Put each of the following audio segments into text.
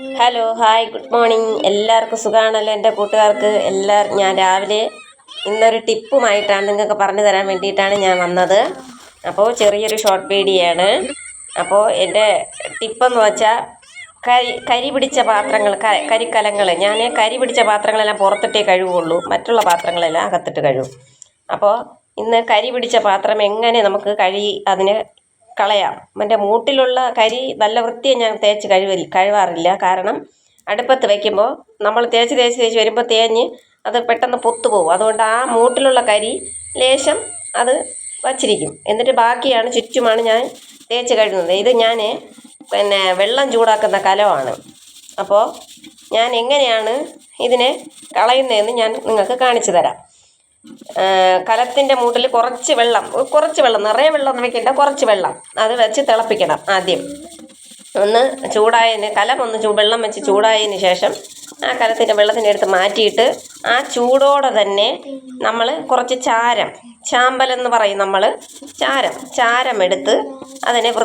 Hello hi good morning എല്ലാവർക്കും സുഖമാണല്ലോ എന്റെ കൂട്ടുകാർക്ക്. എല്ലാവരും ഞാൻ രാവിലെ ഇന്നൊരു ടിപ്പുമായിട്ടാണ് നിങ്ങൾക്ക് പറഞ്ഞു തരാൻ വേണ്ടിയിട്ടാണ് ഞാൻ വന്നത്. അപ്പോൾ ചെറിയൊരു ഷോർട്ട് വീഡിയോ ആണ്. അപ്പോൾ എന്റെ ടിപ്പെന്ന് വെച്ചാൽ കരി കരി പിടിച്ച പാത്രങ്ങൾ കരിക്കലങ്ങൾ. ഞാൻ കരി പിടിച്ച പാത്രങ്ങളെല്ലാം പുറത്തിട്ടേ കഴുകുള്ളൂ മറ്റുള്ള പാത്രങ്ങളെല്ലാം അകത്തിട്ട് കഴുകും അപ്പോൾ ഇന്ന് കരി പിടിച്ച പാത്രം എങ്ങനെ നമുക്ക് കഴുകി അതിനെ കളയാം. എന്റെ മൂട്ടിലുള്ള കരി നല്ല വൃത്തിയെ ഞാൻ തേച്ച് കഴിവ കഴുകാറില്ല കാരണം അടുപ്പത്ത് വയ്ക്കുമ്പോൾ നമ്മൾ തേച്ച് തേച്ച് തേച്ച് വരുമ്പോൾ തേഞ്ഞ് അത് പെട്ടെന്ന് പൊത്തു പോകും അതുകൊണ്ട് ആ മൂട്ടിലുള്ള കരി ലേശം അത് വച്ചിരിക്കും. എന്നിട്ട് ബാക്കിയാണ് ചുറ്റുമാണ് ഞാൻ തേച്ച് കഴുകുന്നത്. ഇത് ഞാൻ പിന്നെ വെള്ളം ചൂടാക്കുന്ന കലമാണ്. അപ്പോൾ ഞാൻ എങ്ങനെയാണ് ഇതിനെ കളയുന്നതെന്ന് ഞാൻ നിങ്ങൾക്ക് കാണിച്ചു തരാം. കലത്തിന്റെ മൂട്ടിൽ കുറച്ച് വെള്ളം കുറച്ച് വെള്ളം നിറയെ വെള്ളം ഒന്നും വെക്കണ്ട കുറച്ച് വെള്ളം. അത് വെച്ച് തിളപ്പിക്കണം ആദ്യം. ഒന്ന് ചൂടായതിന് കലം ഒന്ന് ചൂ വെള്ളം വെച്ച് ചൂടായതിന് ശേഷം ആ കലത്തിന്റെ വെള്ളത്തിന്റെ അടുത്ത് മാറ്റിയിട്ട് ആ ചൂടോടെ തന്നെ നമ്മൾ കുറച്ച് ചാരം ചാമ്പലെന്ന് പറയും നമ്മൾ ചാരം ചാരം എടുത്ത് അതിനെ വൃ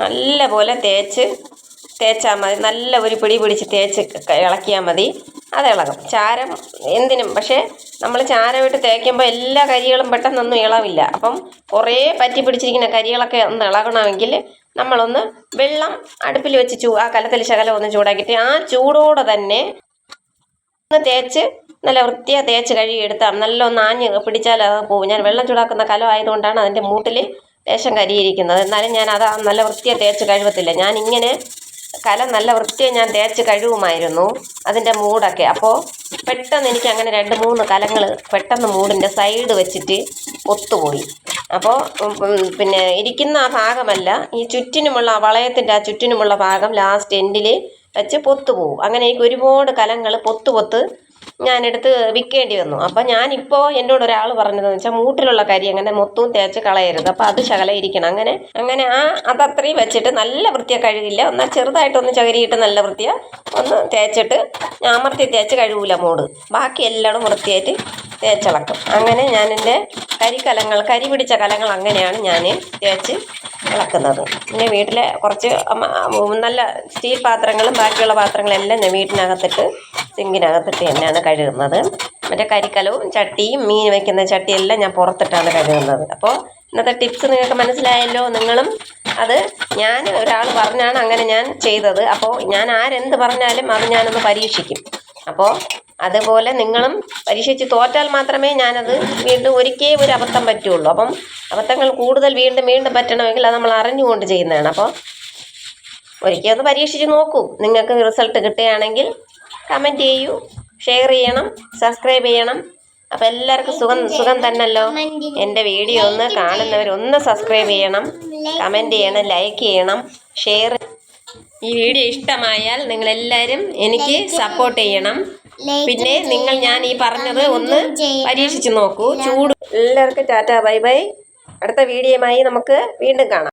നല്ല പോലെ തേച്ച് തേച്ചാൽ മതി. നല്ല ഒരു പിടി പിടിച്ച് തേച്ച് ഇളക്കിയാൽ മതി. അത് ഇളകും. ചാരം എന്തിനും. പക്ഷേ നമ്മൾ ചാരമിട്ട് തേക്കുമ്പോൾ എല്ലാ കരികളും പെട്ടെന്നൊന്നും ഇളവില്ല. അപ്പം കുറേ പറ്റി പിടിച്ചിരിക്കുന്ന കരികളൊക്കെ ഒന്ന് ഇളകണമെങ്കിൽ നമ്മളൊന്ന് വെള്ളം അടുപ്പിൽ വെച്ച് ചൂ ആ കലത്തിൽ ശകലം ഒന്ന് ചൂടാക്കിയിട്ട് ആ ചൂടോടെ തന്നെ ഒന്ന് തേച്ച് നല്ല വൃത്തിയാ തേച്ച് കഴുകി എടുത്താൽ നല്ല ഒന്ന് ആഞ്ഞ് പിടിച്ചാൽ അത് പോകും ഞാൻ വെള്ളം ചൂടാക്കുന്ന കലം ആയതുകൊണ്ടാണ് അതിന്റെ മൂട്ടിൽ ലേശം കരിയിരിക്കുന്നത്. എന്നാലും ഞാൻ അത് നല്ല വൃത്തിയാ തേച്ച് കഴുകത്തില്ല ഞാൻ ഇങ്ങനെ കലം നല്ല വൃത്തിയായി ഞാൻ തേച്ച് കഴുകുമായിരുന്നു അതിന്റെ മൂടൊക്കെ. അപ്പോൾ പെട്ടെന്ന് എനിക്ക് അങ്ങനെ രണ്ട് മൂന്ന് കലങ്ങൾ പെട്ടെന്ന് മൂടിന്റെ സൈഡ് വെച്ചിട്ട് ഒത്തുപോയി. അപ്പോൾ പിന്നെ ഇരിക്കുന്ന ആ ഭാഗമല്ല ഈ ചുറ്റിനുമുള്ള വളയത്തിന്റെ ആ ചുറ്റിനുമുള്ള ഭാഗം ലാസ്റ്റ് എൻഡിൽ വെച്ച് പൊത്തു പോകും അങ്ങനെ എനിക്ക് ഒരുപാട് കലങ്ങൾ പൊത്ത് പൊത്ത് ഞാനെടുത്ത് വിൽക്കേണ്ടി വന്നു. അപ്പം ഞാനിപ്പോൾ എന്നോട് ഒരാൾ പറഞ്ഞതെന്ന് വെച്ചാൽ മൂട്ടിലുള്ള കരി അങ്ങനെ മൊത്തവും തേച്ച് കളയരുത്. അപ്പം അത് ശകലയിരിക്കണം അങ്ങനെ അങ്ങനെ ആ അതത്രയും വെച്ചിട്ട് നല്ല വൃത്തിയാ കഴുകില്ല. എന്നാൽ ചെറുതായിട്ടൊന്ന് ചകരിയിട്ട് നല്ല വൃത്തിയാ ഒന്ന് തേച്ചിട്ട് അമർത്തി തേച്ച് കഴുകൂല മൂട് ബാക്കി എല്ലായിടും വൃത്തിയായിട്ട് തേച്ചിളക്കും. അങ്ങനെ ഞാൻ എന്റെ കരിക്കലങ്ങൾ കരി പിടിച്ച കലങ്ങൾ അങ്ങനെയാണ് ഞാൻ തേച്ച് ഇളക്കുന്നത്. പിന്നെ വീട്ടിലെ കുറച്ച് നല്ല സ്റ്റീൽ പാത്രങ്ങളും ബാക്കിയുള്ള പാത്രങ്ങളെല്ലാം ഞാൻ വീട്ടിനകത്തിട്ട് സിങ്കിനകത്തിട്ട് തന്നെയാണ് കഴുകുന്നത്. മറ്റേ കരിക്കലവും ചട്ടിയും മീൻ വയ്ക്കുന്ന ചട്ടിയെല്ലാം ഞാൻ പുറത്തിട്ടാണ് കഴുകുന്നത്. അപ്പോൾ ഇന്നത്തെ ടിപ്സ് നിങ്ങൾക്ക് മനസ്സിലായല്ലോ? നിങ്ങളും അത് ഞാൻ ഒരാൾ പറഞ്ഞാണ് അങ്ങനെ ഞാൻ ചെയ്തത്. അപ്പോൾ ഞാൻ ആരെന്ത് പറഞ്ഞാലും അത് ഞാനൊന്ന് പരീക്ഷിക്കും. അപ്പോൾ അതുപോലെ നിങ്ങളും പരീക്ഷിച്ച് തോറ്റാൽ മാത്രമേ ഞാനത് വീണ്ടും ഒരിക്കേ ഒരു അബദ്ധം പറ്റുള്ളൂ. അപ്പം അബദ്ധങ്ങൾ കൂടുതൽ വീണ്ടും വീണ്ടും പറ്റണമെങ്കിൽ അത് നമ്മൾ അറിഞ്ഞുകൊണ്ട് ചെയ്യുന്നതാണ്. അപ്പോൾ ഒരിക്കൽ ഒന്ന് പരീക്ഷിച്ച് നോക്കൂ. നിങ്ങൾക്ക് റിസൾട്ട് കിട്ടുകയാണെങ്കിൽ കമന്റ് ചെയ്യൂ. ഷെയർ ചെയ്യണം. സബ്സ്ക്രൈബ് ചെയ്യണം. അപ്പം എല്ലാവർക്കും സുഖം സുഖം തന്നല്ലോ. എന്റെ വീഡിയോ ഒന്ന് കാണുന്നവർ ഒന്ന് സബ്സ്ക്രൈബ് ചെയ്യണം. കമന്റ് ചെയ്യണം. ലൈക്ക് ചെയ്യണം. ഷെയർ ഈ വീഡിയോ ഇഷ്ടമായാൽ നിങ്ങളെല്ലാവരും എനിക്ക് സപ്പോർട്ട് ചെയ്യണം. പിന്നെ നിങ്ങൾ ഞാൻ ഈ പറഞ്ഞത് ഒന്ന് പരീക്ഷിച്ച് നോക്കൂ. ചൂട് എല്ലാവർക്കും ടാറ്റ ബൈ ബൈ. അടുത്ത വീഡിയോയുമായി നമുക്ക് വീണ്ടും കാണാം.